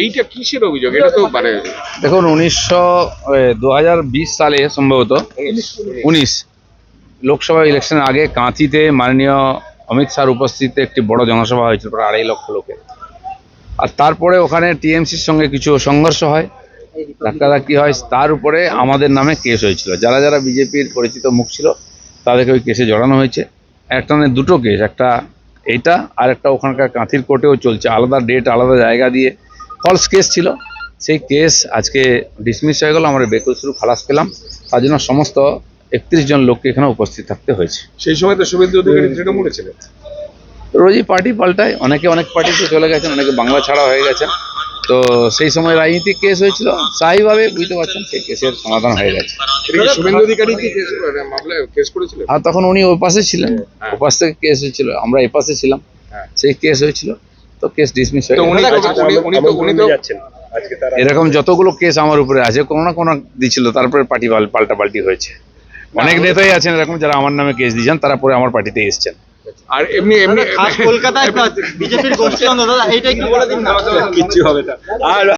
এইটা কিসের অভিযোগ? এটা তো মানে দেখুন উনিশশো দু সালে সম্ভবত উনিশ লোকসভা ইলেকশনের আগে কাঁথিতে মাননীয় অমিত শাহর উপস্থিতিতে একটি বড় জনসভা হয়েছিল প্রায় আড়াই লক্ষ লোকের। আর তারপরে ওখানে টিএমসির সঙ্গে কিছু সংঘর্ষ হয়। ধাক্কাধাক্কি হয়। তার উপরে আমাদের নামে কেস হয়েছিল। যারা যারা বিজেপির পরিচিত মুখ ছিল তাদেরকে ওই কেসে জড়ানো হয়েছে। একটা মানে দুটো কেস একটা এইটা আর একটা ওখানকার কাঁথির কোর্টেও চলছে। আলাদা ডেট আলাদা জায়গা দিয়ে। ফলস কেস ছিল। সেই কেস আজকে ডিসমিস হয়ে গেল। আমরা বেকসুর খালাস পেলাম। তার জন্য সমস্ত একত্রিশ জন লোককে এখানে উপস্থিত থাকতে হয়েছে। সেই সময় তো শুভেন্দু অধিকারী তৃণমূলে ছিলেন রোজই পার্টি পাল্টায়। অনেকে অনেক পার্টিতে চলে গেছেন অনেকে বাংলা ছাড়া হয়ে গেছেন। তো সেই সময় রাজনীতিক কেস হয়েছিল স্থায়ীভাবে বুঝতে পারছেন সেই কেসের সমাধান হয়ে গেছে। আর তখন উনি ওই পাশে ছিলেন ও পাশ থেকে কেস হয়েছিল আমরা এ পাশে ছিলাম হ্যাঁ। সেই কেস হয়েছিল তো কেস ডিসমিস হয়ে তো গেল। উনি উনি উনি তো উনি তো এরকম যতগুলো কেস আমার উপরে আছে কোনো না কোনো দিছিল তারপরে পার্টি পাল্টা পাল্টি হয়েছে। অনেক নেতাই আছেন এরকম যারা আমার নামে কেস দিয়েছেন তারা পরে আমার পার্টিতে এসছেন। আর এমনি এমনি খাস কলকাতায় বিজেপির গোষ্ঠী দাদা এইটা একটু বলে দিন না। কিচ্ছু হবে না। আর